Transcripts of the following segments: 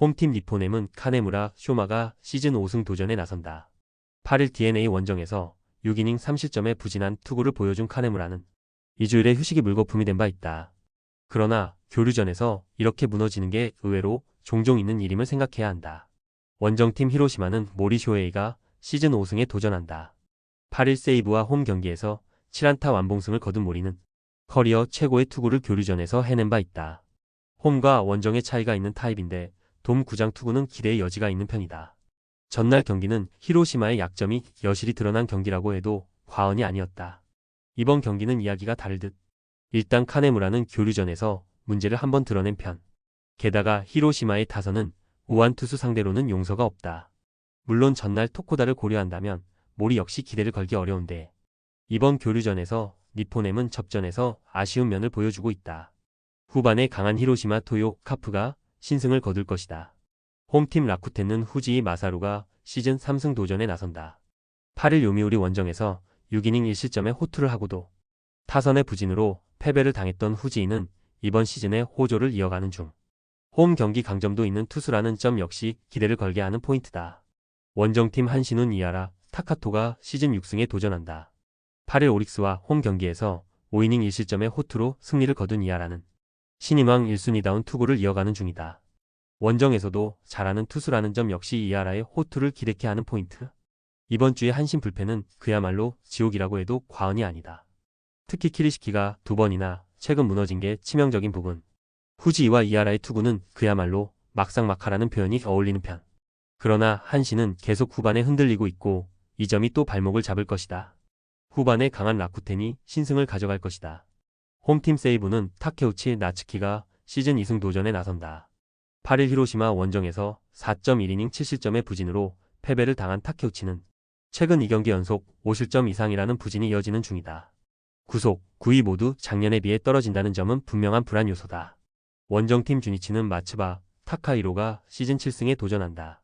홈팀 니포넴은 카네무라, 쇼마가 시즌 5승 도전에 나선다. 8일 DNA 원정에서 6이닝 3실점의 부진한 투구를 보여준 카네무라는 2주일의 휴식이 물거품이 된 바 있다. 그러나 교류전에서 이렇게 무너지는 게 의외로 종종 있는 일임을 생각해야 한다. 원정팀 히로시마는 모리 쇼에이가 시즌 5승에 도전한다. 8일 세이브와 홈 경기에서 7안타 완봉승을 거둔 모리는 커리어 최고의 투구를 교류전에서 해낸 바 있다. 홈과 원정의 차이가 있는 타입인데 돔 구장 투구는 기대의 여지가 있는 편이다. 전날 경기는 히로시마의 약점이 여실히 드러난 경기라고 해도 과언이 아니었다. 이번 경기는 이야기가 다를 듯. 일단 카네무라는 교류전에서 문제를 한번 드러낸 편. 게다가 히로시마의 타선은 우한 투수 상대로는 용서가 없다. 물론 전날 토코다를 고려한다면 모리 역시 기대를 걸기 어려운데 이번 교류전에서 니포넴은 접전에서 아쉬운 면을 보여주고 있다. 후반에 강한 히로시마 토요 카프가 신승을 거둘 것이다. 홈팀 라쿠텐은 후지이 마사루가 시즌 3승 도전에 나선다. 8일 요미우리 원정에서 6이닝 1실점의 호투를 하고도 타선의 부진으로 패배를 당했던 후지이는 이번 시즌에 호조를 이어가는 중. 홈 경기 강점도 있는 투수라는 점 역시 기대를 걸게 하는 포인트다. 원정팀 한신훈 이하라 타카토가 시즌 6승에 도전한다. 8일 오릭스와 홈 경기에서 5이닝 1실점의 호투로 승리를 거둔 이하라는 신인왕 1순위다운 투구를 이어가는 중이다. 원정에서도 잘하는 투수라는 점 역시 이하라의 호투를 기대케 하는 포인트. 이번 주의 한신 불펜은 그야말로 지옥이라고 해도 과언이 아니다. 특히 키리시키가 두 번이나 최근 무너진 게 치명적인 부분. 후지이와 이하라의 투구는 그야말로 막상막하라는 표현이 어울리는 편. 그러나 한신은 계속 후반에 흔들리고 있고 이 점이 또 발목을 잡을 것이다. 후반에 강한 라쿠텐이 신승을 가져갈 것이다. 홈팀 세이브는 타케우치 나츠키가 시즌 2승 도전에 나선다. 8일 히로시마 원정에서 4.1이닝 7실점의 부진으로 패배를 당한 타케우치는 최근 2경기 연속 5실점 이상이라는 부진이 이어지는 중이다. 구속, 9위 모두 작년에 비해 떨어진다는 점은 분명한 불안 요소다. 원정팀 주니치는 마츠바, 타카이로가 시즌 7승에 도전한다.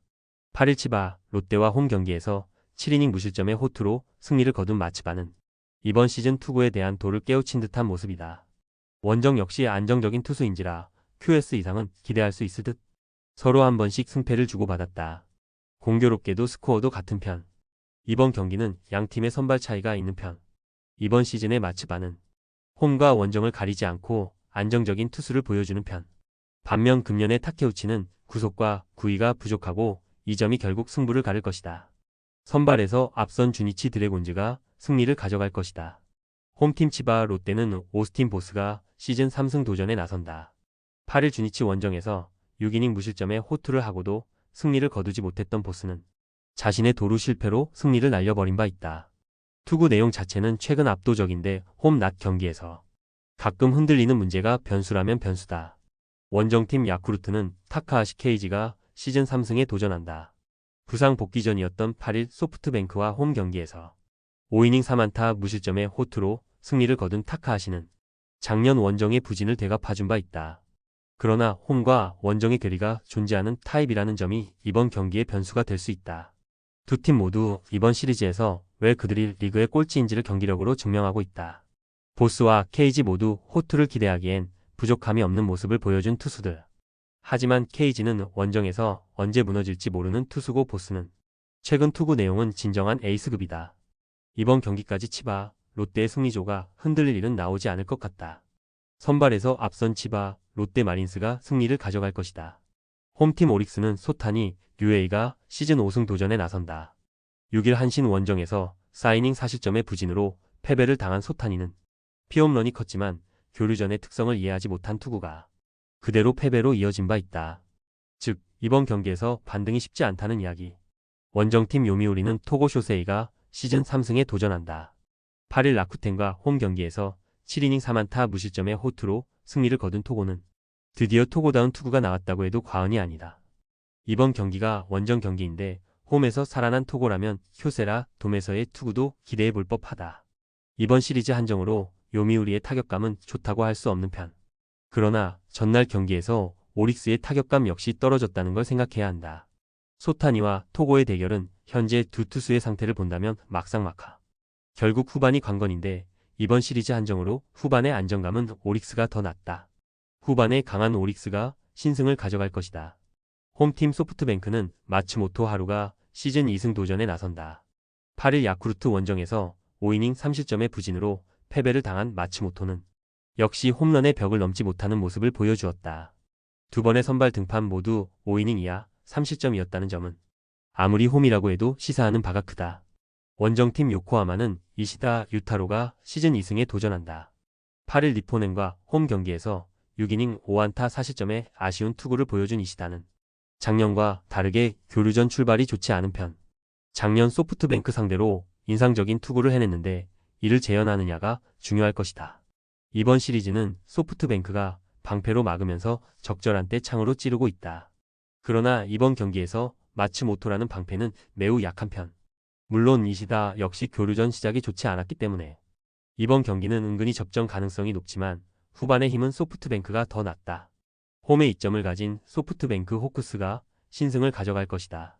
8일 치바, 롯데와 홈 경기에서 7이닝 무실점의 호투로 승리를 거둔 마츠바는 이번 시즌 투구에 대한 돌을 깨우친 듯한 모습이다. 원정 역시 안정적인 투수인지라 QS 이상은 기대할 수 있을 듯 서로 한 번씩 승패를 주고받았다. 공교롭게도 스코어도 같은 편. 이번 경기는 양 팀의 선발 차이가 있는 편. 이번 시즌의 마츠바는 홈과 원정을 가리지 않고 안정적인 투수를 보여주는 편. 반면 금년의 타케우치는 구속과 구위가 부족하고 이 점이 결국 승부를 가를 것이다. 선발에서 앞선 주니치 드래곤즈가 승리를 가져갈 것이다. 홈팀 치바 롯데는 오스틴 보스가 시즌 3승 도전에 나선다. 8일 주니치 원정에서 6이닝 무실점의 호투를 하고도 승리를 거두지 못했던 보스는 자신의 도루 실패로 승리를 날려버린 바 있다. 투구 내용 자체는 최근 압도적인데 홈 낮 경기에서 가끔 흔들리는 문제가 변수라면 변수다. 원정팀 야쿠르트는 타카하시 케이지가 시즌 3승에 도전한다. 부상 복귀 전이었던 8일 소프트뱅크와 홈 경기에서 5이닝 3안타 무실점의 호투로 승리를 거둔 타카하시는 작년 원정의 부진을 대갚아준 바 있다. 그러나 홈과 원정의 괴리가 존재하는 타입이라는 점이 이번 경기의 변수가 될 수 있다. 두 팀 모두 이번 시리즈에서 왜 그들이 리그의 꼴찌인지를 경기력으로 증명하고 있다. 보스와 케이지 모두 호투를 기대하기엔 부족함이 없는 모습을 보여준 투수들. 하지만 케이지는 원정에서 언제 무너질지 모르는 투수고 보스는 최근 투구 내용은 진정한 에이스급이다. 이번 경기까지 치바, 롯데의 승리조가 흔들릴 일은 나오지 않을 것 같다. 선발에서 앞선 치바, 롯데 마린스가 승리를 가져갈 것이다. 홈팀 오릭스는 소탄이 UA가 시즌 5승 도전에 나선다. 6일 한신 원정에서 사이닝 4실점의 부진으로 패배를 당한 소탄이는 피홈런이 컸지만 교류전의 특성을 이해하지 못한 투구가 그대로 패배로 이어진 바 있다. 즉 이번 경기에서 반등이 쉽지 않다는 이야기. 원정팀 요미우리는 토고 쇼세이가 시즌 3승에 도전한다. 8일 라쿠텐과 홈 경기에서 7이닝 3안타 무실점의 호투로 승리를 거둔 토고는 드디어 토고다운 투구가 나왔다고 해도 과언이 아니다. 이번 경기가 원정 경기인데 홈에서 살아난 토고라면 효세라 돔에서의 투구도 기대해 볼 법하다. 이번 시리즈 한정으로 요미우리의 타격감은 좋다고 할 수 없는 편. 그러나 전날 경기에서 오릭스의 타격감 역시 떨어졌다는 걸 생각해야 한다. 소타니와 토고의 대결은 현재 두 투수의 상태를 본다면 막상막하. 결국 후반이 관건인데 이번 시리즈 한정으로 후반의 안정감은 오릭스가 더 낫다. 후반에 강한 오릭스가 신승을 가져갈 것이다. 홈팀 소프트뱅크는 마츠모토 하루가 시즌 2승 도전에 나선다. 8일 야쿠르트 원정에서 5이닝 3실점의 부진으로 패배를 당한 마츠모토는 역시 홈런의 벽을 넘지 못하는 모습을 보여주었다. 두 번의 선발 등판 모두 5이닝 이하 3실점이었다는 점은 아무리 홈이라고 해도 시사하는 바가 크다. 원정팀 요코하마는 이시다 유타로가 시즌 2승에 도전한다. 8일 리포넨과 홈 경기에서 6이닝 5안타 4실점의 아쉬운 투구를 보여준 이시다는 작년과 다르게 교류전 출발이 좋지 않은 편. 작년 소프트뱅크 상대로 인상적인 투구를 해냈는데 이를 재현하느냐가 중요할 것이다. 이번 시리즈는 소프트뱅크가 방패로 막으면서 적절한 때 창으로 찌르고 있다. 그러나 이번 경기에서 마츠모토라는 방패는 매우 약한 편. 물론 이시다 역시 교류전 시작이 좋지 않았기 때문에 이번 경기는 은근히 접전 가능성이 높지만 후반의 힘은 소프트뱅크가 더 낫다. 홈에 이점을 가진 소프트뱅크 호크스가 신승을 가져갈 것이다.